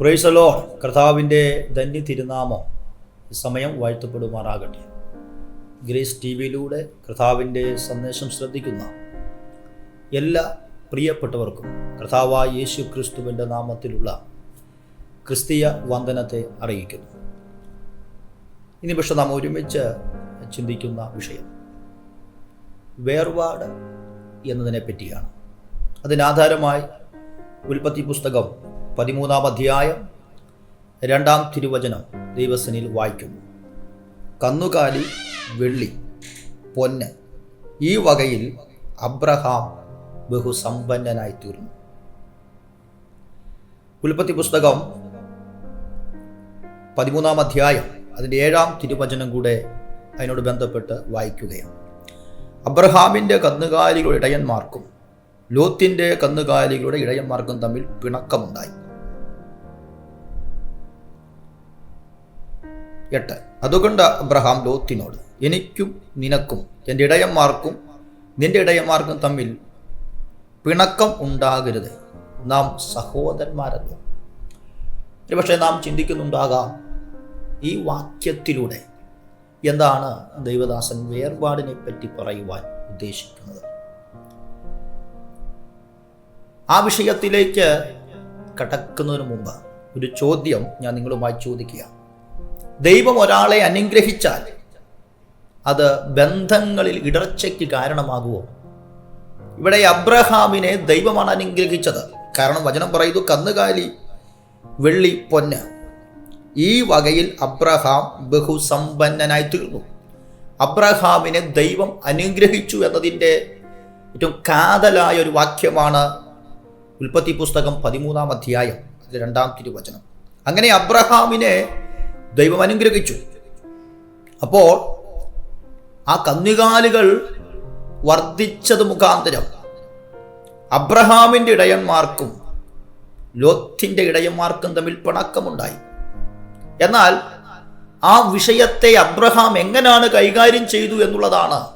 പ്രൈസലോ കർത്താവിന്റെ ധന്യ തിരുനാമോ സമയം വാഴ്ത്തപ്പെടുമാറാകട്ടെ. ഗ്രേസ് ടി വിയിലൂടെ കർത്താവിന്റെ സന്ദേശം ശ്രദ്ധിക്കുന്ന എല്ലാ പ്രിയപ്പെട്ടവർക്കും കർത്താവായ യേശു ക്രിസ്തുവിന്റെ നാമത്തിലുള്ള ക്രിസ്തീയ വന്ദനത്തെ അറിയിക്കുന്നു. ഇനി പക്ഷെ നാം ഒരുമിച്ച് ചിന്തിക്കുന്ന വിഷയം വേർപാട് എന്നതിനെ പറ്റിയാണ് അതിനാധാരമായി ഉൽപ്പത്തി പുസ്തകം പതിമൂന്നാം അധ്യായം രണ്ടാം തിരുവചനം ദൈവസനിൽ വായിക്കുന്നു. കന്നുകാലി വെള്ളി പൊന്ന് ഈ വകയിൽ അബ്രഹാം ബഹുസമ്പന്നനായി തീർന്നു ഉൽപ്പത്തി പുസ്തകം പതിമൂന്നാം അധ്യായം അതിന്റെ ഏഴാം തിരുവചനം കൂടെ അതിനോട് ബന്ധപ്പെട്ട് വായിക്കുകയാണ്. അബ്രഹാമിന്റെ കന്നുകാലികളുടെ ഇടയന്മാർക്കും ലോത്തിന്റെ കന്നുകാലികളുടെ ഇടയന്മാർക്കും തമ്മിൽ പിണക്കമുണ്ടായി. എട്ട്. അതുകൊണ്ട് അബ്രഹാം ലോത്തിനോട് എനിക്കും നിനക്കും എന്റെ ഇടയന്മാർക്കും നിന്റെ ഇടയന്മാർക്കും തമ്മിൽ പിണക്കം ഉണ്ടാകരുത്. നാം സഹോദരന്മാരല്ല. ഒരുപക്ഷെ നാം ചിന്തിക്കുന്നുണ്ടാകാം ഈ വാക്യത്തിലൂടെ എന്താണ് ദൈവദാസൻ വേർപാടിനെ പറ്റി പറയുവാൻ ഉദ്ദേശിക്കുന്നത്. ആ വിഷയത്തിലേക്ക് കടക്കുന്നതിന് മുമ്പ് ഒരു ചോദ്യം ഞാൻ നിങ്ങളുമായി ചോദിക്കുക. ദൈവം ഒരാളെ അനുഗ്രഹിച്ചാൽ അത് ബന്ധങ്ങളിൽ ഇടർച്ചയ്ക്ക് കാരണമാകുമോ ഇവിടെ അബ്രഹാമിനെ ദൈവമാണ് അനുഗ്രഹിച്ചത്. കാരണം വചനം പറയുന്നു കന്നുകാലി വെള്ളി പൊന്ന്. ഈ വകയിൽ അബ്രഹാം ബഹുസമ്പന്നനായി തീർന്നു. അബ്രഹാമിനെ ദൈവം അനുഗ്രഹിച്ചു എന്നതിന്റെ ഏറ്റവും കാതലായ ഒരു വാക്യമാണ് ഉൽപ്പത്തി പുസ്തകം പതിമൂന്നാം അധ്യായം രണ്ടാം തിരുവചനം. അങ്ങനെ അബ്രഹാമിനെ ദൈവം അനുഗ്രഹിച്ചു. അപ്പോൾ ആ കന്നുകാലികൾ വർദ്ധിച്ചത് മുഖാന്തരം. അബ്രഹാമിന്റെ ഇടയന്മാർക്കും ലോത്തിന്റെ ഇടയന്മാർക്കും തമ്മിൽ പിണക്കമുണ്ടായി. എന്നാൽ ആ വിഷയത്തെ അബ്രഹാം എങ്ങനെയാണ് കൈകാര്യം ചെയ്തു എന്നുള്ളതാണ്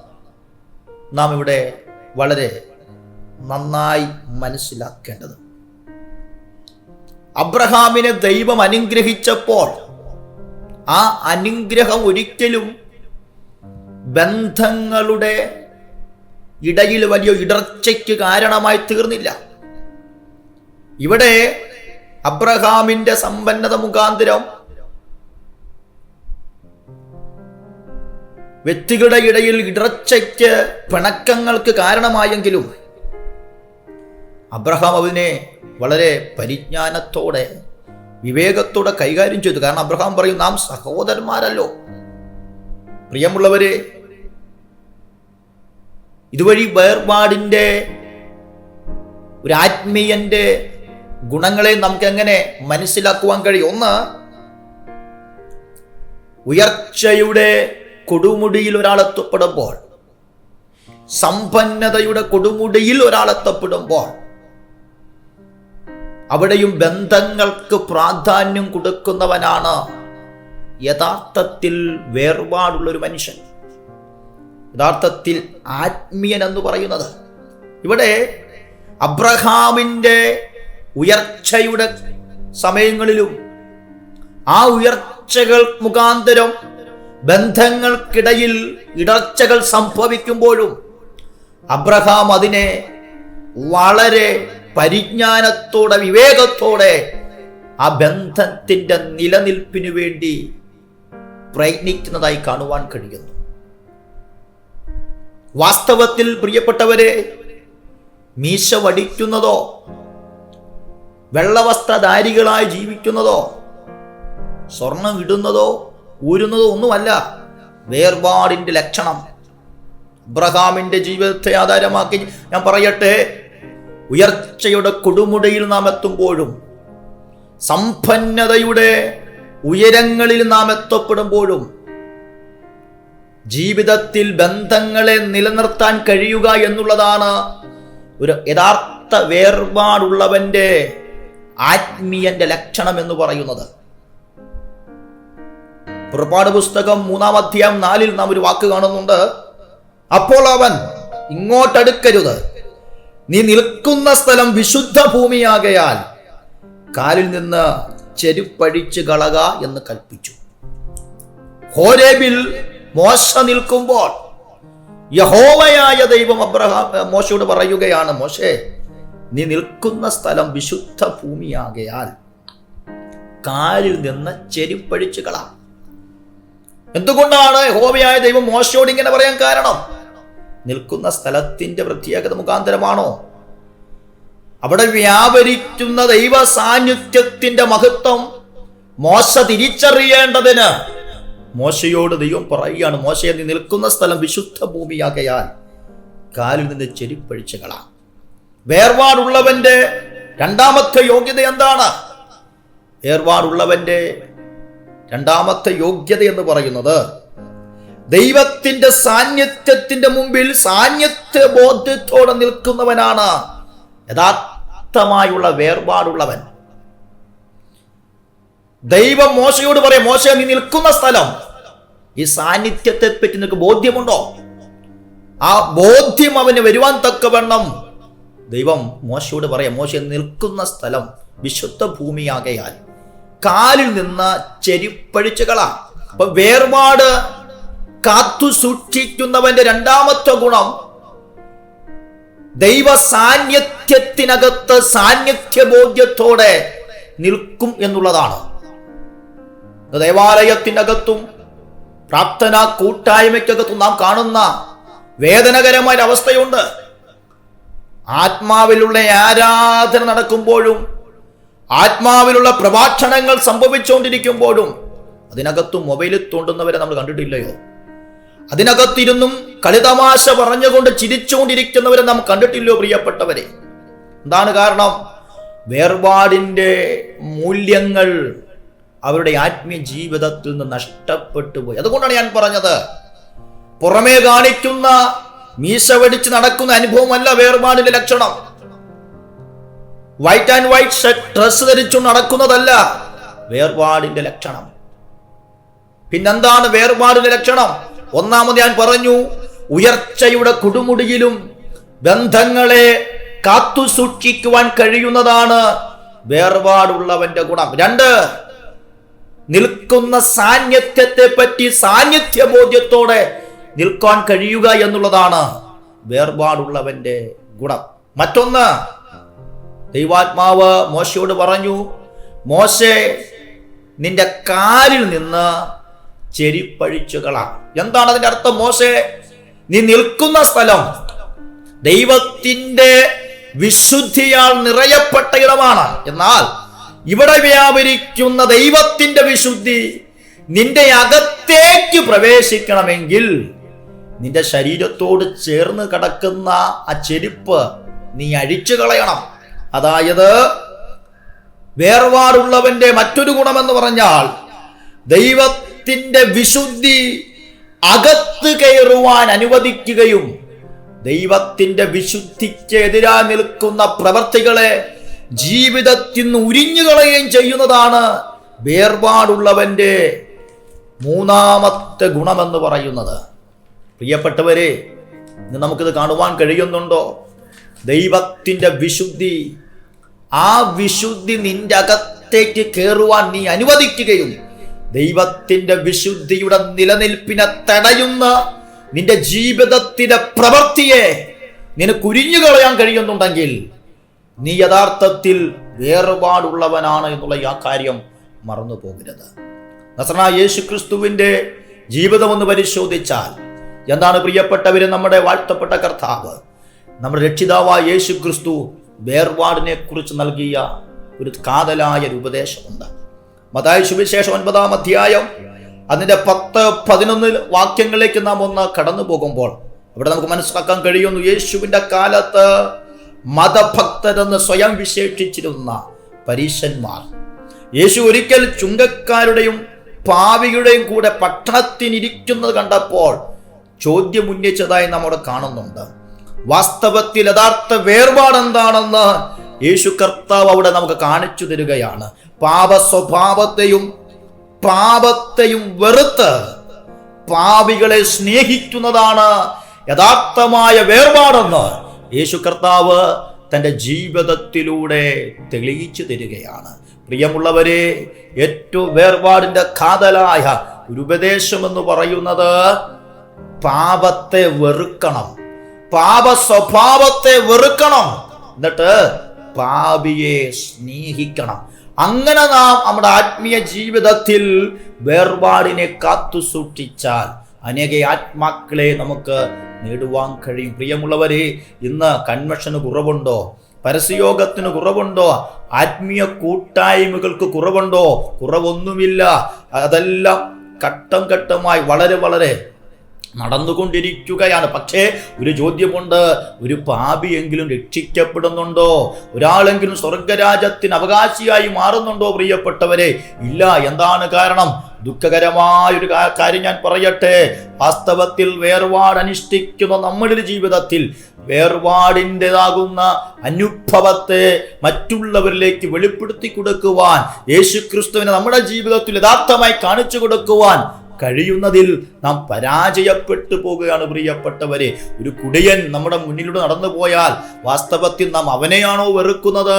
നാം ഇവിടെ വളരെ നന്നായി മനസ്സിലാക്കേണ്ടത്. അബ്രഹാമിനെ ദൈവം അനുഗ്രഹിച്ചപ്പോൾ ആ അനുഗ്രഹം ഒരിക്കലും ബന്ധങ്ങളുടെ ഇടയിൽ വലിയ ഇടർച്ചയ്ക്ക് കാരണമായി തീർന്നില്ല. ഇവിടെ അബ്രഹാമിന്റെ സമ്പന്നത മുഖാന്തരം വ്യക്തികളുടെ ഇടയിൽ ഇടർച്ചയ്ക്ക് പിണക്കങ്ങൾക്ക് കാരണമായെങ്കിലും അബ്രഹാം അതിനെ വളരെ പരിജ്ഞാനത്തോടെ വിവേകത്തോടെ കൈകാര്യം ചെയ്തു. കാരണം അബ്രഹാം പറയും നാം സഹോദരന്മാരല്ലോ. പ്രിയമുള്ളവരെ ഇതുവഴി വേർപാടിന്റെ ഒരു ആത്മീയന്റെ ഗുണങ്ങളെ നമുക്ക് എങ്ങനെ മനസ്സിലാക്കുവാൻ കഴിയും? ഒന്ന് ഉയർച്ചയുടെ കൊടുമുടിയിൽ ഒരാൾ എത്തപ്പെടുമ്പോൾ സമ്പന്നതയുടെ കൊടുമുടിയിൽ ഒരാൾ എത്തപ്പെടുമ്പോൾ അവിടെയും ബന്ധങ്ങൾക്ക് പ്രാധാന്യം കൊടുക്കുന്നവനാണ് യഥാർത്ഥത്തിൽ വേർപാടുള്ളൊരു മനുഷ്യൻ. യഥാർത്ഥത്തിൽ ആത്മീയൻ എന്ന് പറയുന്നത്. ഇവിടെ അബ്രഹാമിന്റെ ഉയർച്ചയുടെ സമയങ്ങളിലും ആ ഉയർച്ചകൾ മുഖാന്തരം ബന്ധങ്ങൾക്കിടയിൽ ഇടർച്ചകൾ സംഭവിക്കുമ്പോഴും അബ്രഹാം അതിനെ വളരെ പരിജ്ഞാനത്തോടെ വിവേകത്തോടെ ആ ബന്ധത്തിന്റെ നിലനിൽപ്പിനു വേണ്ടി പ്രയത്നിക്കുന്നതായി കാണുവാൻ കഴിയുന്നു. വാസ്തവത്തിൽ പ്രിയപ്പെട്ടവരെ മീശ വടിക്കുന്നതോ വെള്ളവസ്ത്രധാരികളായി ജീവിക്കുന്നതോ സ്വർണം ഇടുന്നതോ ഊരുന്നതോ ഒന്നുമല്ല. വേർപാടിന്റെ ലക്ഷണം. അബ്രഹാമിന്റെ ജീവിതത്തെ ആധാരമാക്കി ഞാൻ പറയട്ടെ ഉയർച്ചയുടെ കൊടുമുടിയിൽ നാം എത്തുമ്പോഴും സമ്പന്നതയുടെ ഉയരങ്ങളിൽ നാം എത്തപ്പെടുമ്പോഴും ജീവിതത്തിൽ ബന്ധങ്ങളെ നിലനിർത്താൻ കഴിയുക എന്നുള്ളതാണ് ഒരു യഥാർത്ഥ വേർപാടുള്ളവന്റെ ആത്മീയന്റെ ലക്ഷണം എന്ന് പറയുന്നത്. പുറപ്പാട് പുസ്തകം മൂന്നാം അധ്യായം നാലിൽ നാം ഒരു വാക്ക് കാണുന്നുണ്ട്. അപ്പോൾ അവൻ ഇങ്ങോട്ടടുക്കരുത്. നീ നിൽക്കുന്ന സ്ഥലം വിശുദ്ധ ഭൂമിയാകയാൽ കാലിൽ നിന്ന് ചെരുപ്പഴിച്ച് കളക എന്ന് കൽപ്പിച്ചു. ഹോരേബിൽ മോശ നിൽക്കുമ്പോൾ യഹോവയായ ദൈവം അബ്രഹാം മോശയോട് പറയുകയാണ് മോശേ നീ നിൽക്കുന്ന സ്ഥലം വിശുദ്ധ ഭൂമിയാകയാൽ കാലിൽ നിന്ന് ചെരുപ്പഴിച്ച് കളാം. എന്തുകൊണ്ടാണ് യഹോവയായ ദൈവം മോശയോട് ഇങ്ങനെ പറയാൻ കാരണം? നിൽക്കുന്ന സ്ഥലത്തിന്റെ പ്രത്യേകത മുഖാന്തരമാണോ? അവിടെ വ്യാപരിക്കുന്ന ദൈവ സാന്നിധ്യത്തിന്റെ മഹത്വം മോശ തിരിച്ചറിയേണ്ടതിന്. മോശയോട് ദൈവം പറയുകയാണ് മോശയെ നീ നിൽക്കുന്ന സ്ഥലം വിശുദ്ധ ഭൂമിയാകയാൽ കാലിൽ നിന്ന് കളാം വേർവാടുള്ളവന്റെ രണ്ടാമത്തെ യോഗ്യത എന്താണ്? ഏർവാടുള്ളവന്റെ രണ്ടാമത്തെ യോഗ്യത എന്ന് പറയുന്നത് ദൈവത്തിന്റെ സാന്നിധ്യത്തിന്റെ മുമ്പിൽ സാന്നിധ്യ ബോധ്യത്തോടെ നിൽക്കുന്നവനാണ്. യഥാർത്ഥമായുള്ള വേർപാടുള്ളവൻ. ദൈവം മോശയോട് പറയാം മോശ നീ നിൽക്കുന്ന സ്ഥലം. ഈ സാന്നിധ്യത്തെ പറ്റി നിനക്ക് ബോധ്യമുണ്ടോ? ആ ബോധ്യം അവന് വരുവാൻ തക്കവണ്ണം. ദൈവം മോശയോട് പറയാം മോശ നിൽക്കുന്ന സ്ഥലം വിശുദ്ധ ഭൂമിയാകയാൽ കാലിൽ നിന്ന് ചെരിപ്പഴിച്ചുകളാ. അപ്പൊ വേർപാട് കാത്തു സൂക്ഷിക്കുന്നവന്റെ രണ്ടാമത്തെ ഗുണം ദൈവ സാന്നിധ്യത്തിനകത്ത് സാന്നിധ്യബോധ്യത്തോടെ നിൽക്കും എന്നുള്ളതാണ്. ദേവാലയത്തിനകത്തും പ്രാർത്ഥന കൂട്ടായ്മയ്ക്കകത്തും നാം കാണുന്ന വേദനകരമായ അവസ്ഥയുണ്ട്. ആത്മാവിലുള്ള ആരാധന നടക്കുമ്പോഴും ആത്മാവിലുള്ള പ്രഭാഷണങ്ങൾ സംഭവിച്ചുകൊണ്ടിരിക്കുമ്പോഴും അതിനകത്ത് മൊബൈലിൽ തോണ്ടുന്നവരെ നമ്മൾ കണ്ടിട്ടില്ലയോ? അതിനകത്തിരുന്നും കളിതമാശ പറഞ്ഞുകൊണ്ട് ചിരിച്ചുകൊണ്ടിരിക്കുന്നവരെ നാം കണ്ടിട്ടില്ലോ പ്രിയപ്പെട്ടവരെ. എന്താണ് കാരണം? വേർപാടിന്റെ മൂല്യങ്ങൾ അവരുടെ ആത്മീയ ജീവിതത്തിൽ നിന്ന് നഷ്ടപ്പെട്ടു പോയി. അതുകൊണ്ടാണ് ഞാൻ പറഞ്ഞത്. പുറമേ കാണിക്കുന്ന മീശ വെടിച്ച് നടക്കുന്ന അനുഭവമല്ല വേർപാടിന്റെ ലക്ഷണം. White and white shirt dress ധരിച്ചു നടക്കുന്നതല്ല വേർപാടിന്റെ ലക്ഷണം. പിന്നെന്താണ് വേർപാടിന്റെ ലക്ഷണം? ഒന്നാമത് ഞാൻ പറഞ്ഞു ഉയർച്ചയുടെ കൊടുമുടിയിലും ബന്ധങ്ങളെ കാത്തു സൂക്ഷിക്കുവാൻ കഴിയുന്നതാണ് വേർപാടുള്ളവന്റെ ഗുണം. രണ്ട് നിൽക്കുന്ന സാന്നിധ്യത്തെ പറ്റി സാന്നിധ്യ ബോധ്യത്തോടെ നിൽക്കാൻ കഴിയുക എന്നുള്ളതാണ് വേർപാടുള്ളവന്റെ ഗുണം. മറ്റൊന്ന് ദൈവാത്മാവ് മോശയോട് പറഞ്ഞു മോശെ നിന്റെ കാലിൽ നിന്ന് ചെരിപ്പഴിച്ചുകളാം. എന്താണ് അതിന്റെ അർത്ഥം മോശെ? നീ നിൽക്കുന്ന സ്ഥലം ദൈവത്തിന്റെ വിശുദ്ധിയാൽ നിറയപ്പെട്ട ഇടമാണ്. എന്നാൽ ഇവിടെ വ്യാപരിക്കുന്ന ദൈവത്തിന്റെ വിശുദ്ധി നിന്റെ അകത്തേക്ക് പ്രവേശിക്കണമെങ്കിൽ നിന്റെ ശരീരത്തോട് ചേർന്ന് കിടക്കുന്ന ആ ചെരുപ്പ് നീ അഴിച്ചു കളയണം. അതായത് വേർപാടുള്ളവന്റെ മറ്റൊരു ഗുണമെന്ന് പറഞ്ഞാൽ ദൈവത്തിന്റെ വിശുദ്ധി അകത്ത് കയറുവാൻ അനുവദിക്കുകയും ദൈവത്തിന്റെ വിശുദ്ധിക്ക് നിൽക്കുന്ന പ്രവർത്തികളെ ജീവിതത്തിൽ നിന്ന് ഉരിഞ്ഞു കളയുകയും ചെയ്യുന്നതാണ് വേർപാടുള്ളവന്റെ മൂന്നാമത്തെ ഗുണമെന്ന് പറയുന്നത്. പ്രിയപ്പെട്ടവരെ ഇന്ന് നമുക്കിത് കാണുവാൻ കഴിയുന്നുണ്ടോ? ദൈവത്തിന്റെ വിശുദ്ധി ആ വിശുദ്ധി നിന്റെ അകത്തേക്ക് കയറുവാൻ നീ അനുവദിക്കുകയും ദൈവത്തിന്റെ വിശുദ്ധിയുടെ നിലനിൽപ്പിനെ തടയുന്ന നിന്റെ ജീവിതത്തിന്റെ പ്രവൃത്തിയെ നിനക്ക് ഉരിഞ്ഞു കളയാൻ കഴിയുന്നുണ്ടെങ്കിൽ നീ യഥാർത്ഥത്തിൽ വേർപാടുള്ളവനാണ് എന്നുള്ള ആ കാര്യം മറന്നു പോകരുത്. നസറ യേശു ക്രിസ്തുവിന്റെ ജീവിതമൊന്ന് പരിശോധിച്ചാൽ എന്താണ് പ്രിയപ്പെട്ടവര് നമ്മുടെ വാഴ്ത്തപ്പെട്ട കർത്താവ്? നമ്മുടെ രക്ഷിതാവായ യേശു ക്രിസ്തു വേർപാടിനെ കുറിച്ച് നൽകിയ ഒരു കാതലായ ഒരു ഉപദേശമുണ്ട്. മതായ സുവിശേഷം ഒൻപതാം അധ്യായം. അതിന്റെ പത്ത് പതിനൊന്ന് വാക്യങ്ങളിലേക്ക് നാം ഒന്ന് കടന്നു പോകുമ്പോൾ അവിടെ നമുക്ക് മനസ്സിലാക്കാൻ കഴിയുന്നു യേശുവിന്റെ കാലത്ത് മതഭക്തരെന്ന് സ്വയം വിശേഷിച്ചിരുന്ന പരീശന്മാർ. യേശു ഒരിക്കൽ ചുങ്കക്കാരുടെയും പാവിയുടെയും കൂടെ പട്ടണത്തിനിരിക്കുന്നത് കണ്ടപ്പോൾ ചോദ്യം ഉന്നയിച്ചതായി നമ്മൾ കാണുന്നുണ്ട്. വാസ്തവത്തിൽ യഥാർത്ഥ വേർപാട് എന്താണെന്ന് യേശു കർത്താവ് അവിടെ നമുക്ക് കാണിച്ചു തരികയാണ്. പാപ സ്വഭാവത്തെയും പാപത്തെയും വെറുത്ത് പാപികളെ സ്നേഹിക്കുന്നതാണ് യഥാർത്ഥമായ വേർപാടെന്ന് യേശു കർത്താവ് തന്റെ ജീവിതത്തിലൂടെ തെളിയിച്ചു തരികയാണ്. പ്രിയമുള്ളവരെ ഏറ്റവും വേർപാടിന്റെ കാതലായ ഒരു ഉപദേശം എന്ന് പറയുന്നത് പാപത്തെ വെറുക്കണം. പാപ സ്വഭാവത്തെ വെറുക്കണം. എന്നിട്ട് പാപിയെ സ്നേഹിക്കണം. അങ്ങനെ നാം നമ്മുടെ ആത്മീയ ജീവിതത്തിൽ വേർപാടിനെ കാത്തു സൂക്ഷിച്ചാൽ അനേക ആത്മാക്കളെ നമുക്ക് നേടുവാൻ കഴിയും. പ്രിയമുള്ളവരെ ഇന്ന് കൺവെൻഷന് കുറവുണ്ടോ? പരസ്യയോഗത്തിന് കുറവുണ്ടോ? ആത്മീയ കൂട്ടായ്മകൾക്ക് കുറവുണ്ടോ? കുറവൊന്നുമില്ല. അതെല്ലാം ഘട്ടം ഘട്ടമായി വളരെ വളരെ നടന്നുകൊണ്ടിരിക്കുകയാണ്. പക്ഷേ ഒരു ചോദ്യമുണ്ട്. ഒരു പാപിയെങ്കിലും രക്ഷിക്കപ്പെടുന്നുണ്ടോ? ഒരാളെങ്കിലും സ്വർഗരാജ്യത്തിന് അവകാശിയായി മാറുന്നുണ്ടോ പ്രിയപ്പെട്ടവരെ? ഇല്ല. എന്താണ് കാരണം? ദുഃഖകരമായൊരു കാര്യം ഞാൻ പറയട്ടെ. വാസ്തവത്തിൽ വേർപാട് അനുഷ്ഠിക്കുന്ന നമ്മുടെ ജീവിതത്തിൽ വേർപാടിന്റെതാകുന്ന അനുഭവത്തെ മറ്റുള്ളവരിലേക്ക് വെളിപ്പെടുത്തി കൊടുക്കുവാൻ യേശുക്രിസ്തുവിനെ നമ്മുടെ ജീവിതത്തിൽ യഥാർത്ഥമായി കാണിച്ചു കൊടുക്കുവാൻ കഴിയുന്നതിൽ നാം പരാജയപ്പെട്ടു പോകുകയാണ് പ്രിയപ്പെട്ടവരെ. ഒരു കുടിയൻ നമ്മുടെ മുന്നിലൂടെ നടന്നു പോയാൽ വാസ്തവത്തിൽ നാം അവനെയാണോ വെറുക്കുന്നത്?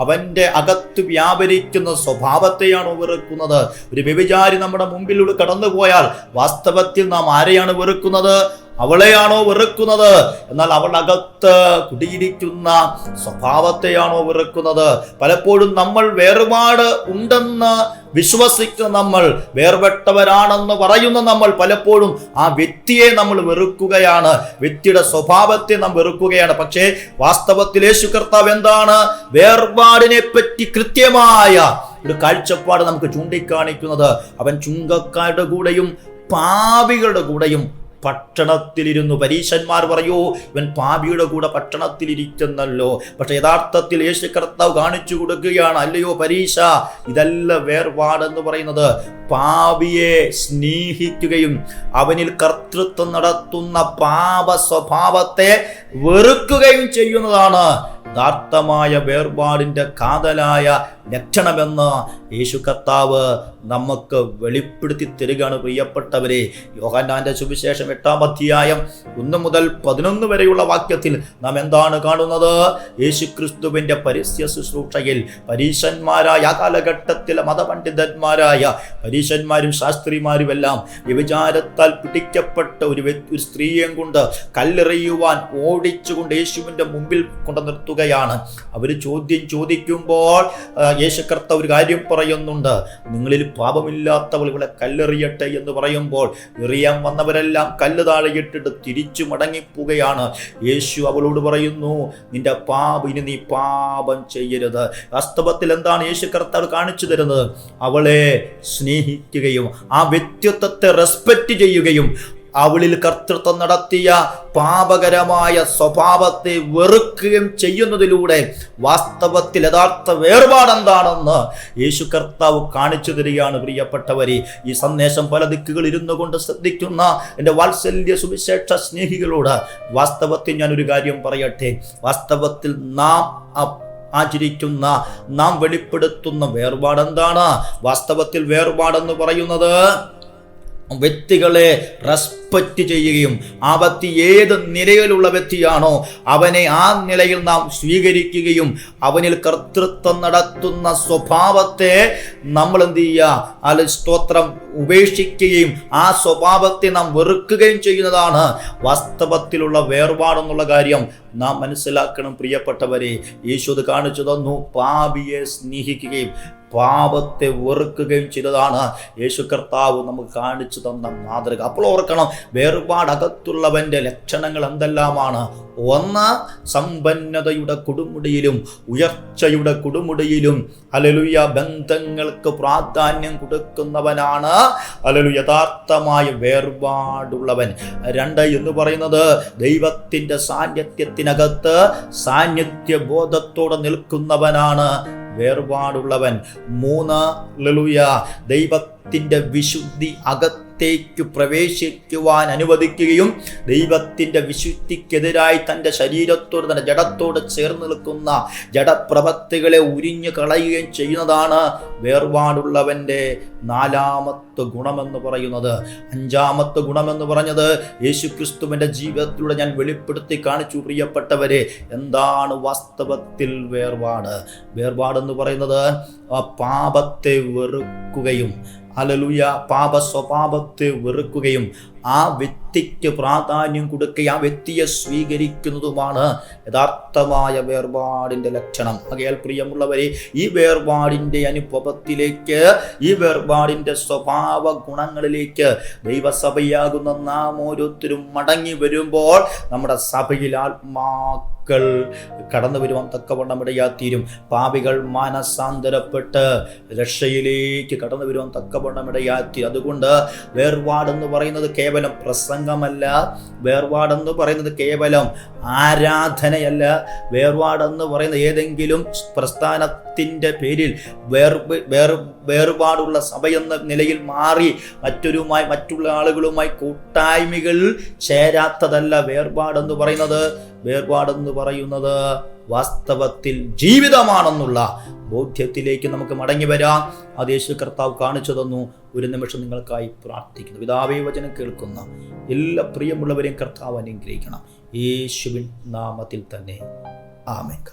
അവന്റെ അകത്ത് വ്യാപരിക്കുന്ന സ്വഭാവത്തെയാണോ വെറുക്കുന്നത്? ഒരു വ്യഭിചാരി നമ്മുടെ മുമ്പിലൂടെ കടന്നു പോയാൽ വാസ്തവത്തിൽ നാം ആരെയാണ് വെറുക്കുന്നത്? അവളെയാണോ വെറുക്കുന്നത്? എന്നാൽ അവളകത്ത് കുടിയിരിക്കുന്ന സ്വഭാവത്തെയാണോ വെറുക്കുന്നത്? പലപ്പോഴും നമ്മൾ വേർപാട് ഉണ്ടെന്ന് വിശ്വസിക്കുന്ന നമ്മൾ വേർപെട്ടവരാണെന്ന് പറയുന്ന നമ്മൾ പലപ്പോഴും ആ വ്യക്തിയെ നമ്മൾ വെറുക്കുകയാണ്. വ്യക്തിയുടെ സ്വഭാവത്തെ നാം വെറുക്കുകയാണ്. പക്ഷേ വാസ്തവത്തിൽ യേശു കർത്താവ് എന്താണ് വേർപാടിനെ പറ്റി കൃത്യമായ ഒരു കാഴ്ചപ്പാട് നമുക്ക് ചൂണ്ടിക്കാണിക്കുന്നത്. അവൻ ചുങ്കക്കാരുടെ കൂടെയും പാവികളുടെ കൂടെയും പട്ടണത്തിലിരുന്നു. പരീശന്മാർ പറയൂ ഇവൻ പാപിയുടെ കൂടെ പട്ടണത്തിലിരിക്കുന്നല്ലോ പക്ഷെ യഥാർത്ഥത്തിൽ യേശു കർത്താവ് കാണിച്ചു കൊടുക്കുകയാണ്. അല്ലയോ പരീശ ഇതല്ല വേർപാടെന്ന് പറയുന്നത്. പാപിയെ സ്നേഹിക്കുകയും അവനിൽ കർത്തൃത്വം നടത്തുന്ന പാപ സ്വഭാവത്തെ വെറുക്കുകയും ചെയ്യുന്നതാണ് യഥാർത്ഥമായ വേർപാടിന്റെ കാതലായ ലക്ഷണമെന്ന് യേശു കർത്താവ് നമുക്ക് വെളിപ്പെടുത്തി തരികയാണ് പ്രിയപ്പെട്ടവരെ. യോഹന്നാന്റെ സുവിശേഷം എട്ടാം അധ്യായം ഒന്ന് മുതൽ പതിനൊന്ന് വരെയുള്ള വാക്യത്തിൽ നാം എന്താണ് കാണുന്നത്? യേശു ക്രിസ്തുവിന്റെ പരസ്യ ശുശ്രൂഷയിൽ പരീശന്മാരായ ആ കാലഘട്ടത്തിലെ മതപണ്ഡിതന്മാരായ പരീശന്മാരും ശാസ്ത്രിമാരുമെല്ലാം വ്യഭിചാരത്താൽ പിടിക്കപ്പെട്ട ഒരു വ്യക്തി ഒരു സ്ത്രീയെയും കൊണ്ട് കല്ലെറിയുവാൻ ഓടിച്ചുകൊണ്ട് യേശുവിന്റെ മുമ്പിൽ കൊണ്ടു നിർത്തുകയാണ് അവർ ചോദ്യം ചോദിക്കുമ്പോൾ യേശു കർത്ത ഒരു കാര്യം പറയുന്നുണ്ട്. നിങ്ങളിൽ പാപമില്ലാത്തവൾ ഇവിടെ കല്ലെറിയട്ടെ എന്ന് പറയുമ്പോൾ എറിയാൻ വന്നവരെല്ലാം കല്ല് താഴെയിട്ടിട്ട് തിരിച്ചു മടങ്ങിപ്പോവുകയാണ്. യേശു അവളോട് പറയുന്നു നിന്റെ പാപം ഇനി നീ പാപം ചെയ്യരുത്. വാസ്തവത്തിൽ എന്താണ് യേശു കർത്താവ് കാണിച്ചു തരുന്നത്? അവളെ സ്നേഹിക്കുകയും ആ വ്യക്തിത്വത്തെ റെസ്പെക്റ്റ് ചെയ്യുകയും അവളിൽ കർത്തൃത്വം നടത്തിയ പാപകരമായ സ്വഭാവത്തെ വെറുക്കുകയും ചെയ്യുന്നതിലൂടെ വാസ്തവത്തിൽ യഥാർത്ഥ വേർപാടെന്താണെന്ന് യേശു കർത്താവ് കാണിച്ചു തരികയാണ് പ്രിയപ്പെട്ടവരെ. ഈ സന്ദേശം പല ദിക്കുകൾ ഇരുന്നു കൊണ്ട് ശ്രദ്ധിക്കുന്ന എന്റെ വാത്സല്യ സുവിശേഷ സ്നേഹികളോട് വാസ്തവത്തിൽ ഞാനൊരു കാര്യം പറയട്ടെ. വാസ്തവത്തിൽ നാം ആചരിക്കുന്ന നാം വെളിപ്പെടുത്തുന്ന വേർപാടെന്താണ്? വാസ്തവത്തിൽ വേർപാടെന്ന് പറയുന്നത് വ്യക്തികളെ റെസ്പെക്റ്റ് ചെയ്യുകയും ആ വ്യക്തി ഏത് നിലയിലുള്ള വ്യക്തിയാണോ അവനെ ആ നിലയിൽ നാം സ്വീകരിക്കുകയും അവനിൽ കർത്തൃത്വം നടത്തുന്ന സ്വഭാവത്തെ നമ്മൾ എന്ത് ചെയ്യുക? അല്ല സ്തോത്രം ഉപേക്ഷിക്കുകയും ആ സ്വഭാവത്തെ നാം വെറുക്കുകയും ചെയ്യുന്നതാണ് വാസ്തവത്തിലുള്ള വേർപാടെന്നുള്ള കാര്യം നാം മനസ്സിലാക്കണം പ്രിയപ്പെട്ടവരെ. യേശു അത് കാണിച്ചു തന്നു. പാപിയെ സ്നേഹിക്കുകയും പാപത്തെ വെറുക്കുകയും ചെയ്തതാണ്. യേശു കർത്താവ് നമുക്ക് കാണിച്ചു തന്ന മാതൃക. അപ്പോൾ ഓർക്കണം വേർപാടകത്തുള്ളവന്റെ ലക്ഷണങ്ങൾ എന്തെല്ലാമാണ്? ഒന്ന് സമ്പന്നതയുടെ കൊടുമുടിയിലും ഉയർച്ചയുടെ കൊടുമുടിയിലും അലലുയ ബന്ധങ്ങൾക്ക് പ്രാധാന്യം കൊടുക്കുന്നവനാണ്. അലലു യഥാർത്ഥമായ വേർപാടുള്ളവൻ. രണ്ട് എന്ന് പറയുന്നത് ദൈവത്തിന്റെ സാന്നിധ്യത്തിനകത്ത് സാന്നിധ്യ ബോധത്തോടെ നിൽക്കുന്നവനാണ്. വേർപാടുള്ളവൻ. മൂന്ന് ലലുയ. ദൈവത്തിന്റെ വിശുദ്ധി അകത്ത് അകത്തേക്ക് പ്രവേശിക്കുവാൻ അനുവദിക്കുകയും ദൈവത്തിന്റെ വിശുദ്ധിക്കെതിരായി തന്റെ ശരീരത്തോട് തന്നെ ജഡത്തോട് ചേർന്ന് നിൽക്കുന്ന ജഡപ്രവൃത്തികളെ ഉരിഞ്ഞു കളയുകയും ചെയ്യുന്നതാണ് വേർപാടുള്ളവന്റെ നാലാമത്തെ ഗുണമെന്ന് പറയുന്നത്. അഞ്ചാമത്തെ ഗുണമെന്ന് പറഞ്ഞത് യേശുക്രിസ്തുവിന്റെ ജീവിതത്തിലൂടെ ഞാൻ വെളിപ്പെടുത്തി കാണിച്ചു പ്രിയപ്പെട്ടവരെ. എന്താണ് വാസ്തവത്തിൽ വേർപാട്? വേർപാടെന്ന് പറയുന്നത് പാപത്തെ വെറുക്കുകയും അലലുയ പാപ സ്വഭാവത്തെ വെറുക്കുകയും ആ വ്യക്തിക്ക് പ്രാധാന്യം കൊടുക്കുകയും ആ വ്യക്തിയെ സ്വീകരിക്കുന്നതുമാണ് യഥാർത്ഥമായ വേർപാടിന്റെ ലക്ഷണം. അകയാൽ പ്രിയമുള്ളവരെ ഈ വേർപാടിന്റെ അനുഭവത്തിലേക്ക് ഈ വേർപാടിന്റെ സ്വഭാവ ഗുണങ്ങളിലേക്ക് ദൈവസഭയാകുന്ന നാം ഓരോരുത്തരും മടങ്ങി വരുമ്പോൾ നമ്മുടെ സഭയിൽ ആത്മാക്കൾ കടന്നു വരുവാൻ തക്കവണ്ണം ഇടയാത്തീരും പാപികൾ മാനസാന്തരപ്പെട്ട് രക്ഷയിലേക്ക് കടന്നു വരുവാൻ തക്കവണ്ണം ഇടയാത്തി അതുകൊണ്ട് വേർപാടെന്ന് പറയുന്നത് കേവലം പ്രസംഗമല്ല വേർപാടെന്ന് പറയുന്നത് കേവലം ആരാധനയല്ല. വേർപാടെന്ന് പറയുന്നത് ഏതെങ്കിലും പ്രസ്ഥാനത്തിന്റെ പേരിൽ വേർ വേർ വേർപാടുള്ള സഭയെന്ന നിലയിൽ മാറി മറ്റൊരുമായി മറ്റുള്ള ആളുകളുമായി കൂട്ടായ്മകൾ ചേരാത്തതല്ല വേർപാടെന്ന് പറയുന്നത്. വേർപാടെന്ന് പറയുന്നത് വാസ്തവത്തിൽ ജീവിതമാണെന്നുള്ള ബോധ്യത്തിലേക്ക് നമുക്ക് മടങ്ങി വരാം. അത് യേശു കർത്താവ് കാണിച്ചു തന്നു. ഒരു നിമിഷം നിങ്ങൾക്കായി പ്രാർത്ഥിക്കുന്നു. പിതാവേ വചനം കേൾക്കുന്ന എല്ലാ പ്രിയമുള്ളവരെയും കർത്താവ് അനുഗ്രഹിക്കണം. യേശുവിൻ നാമത്തിൽ തന്നെ. ആമേൻ.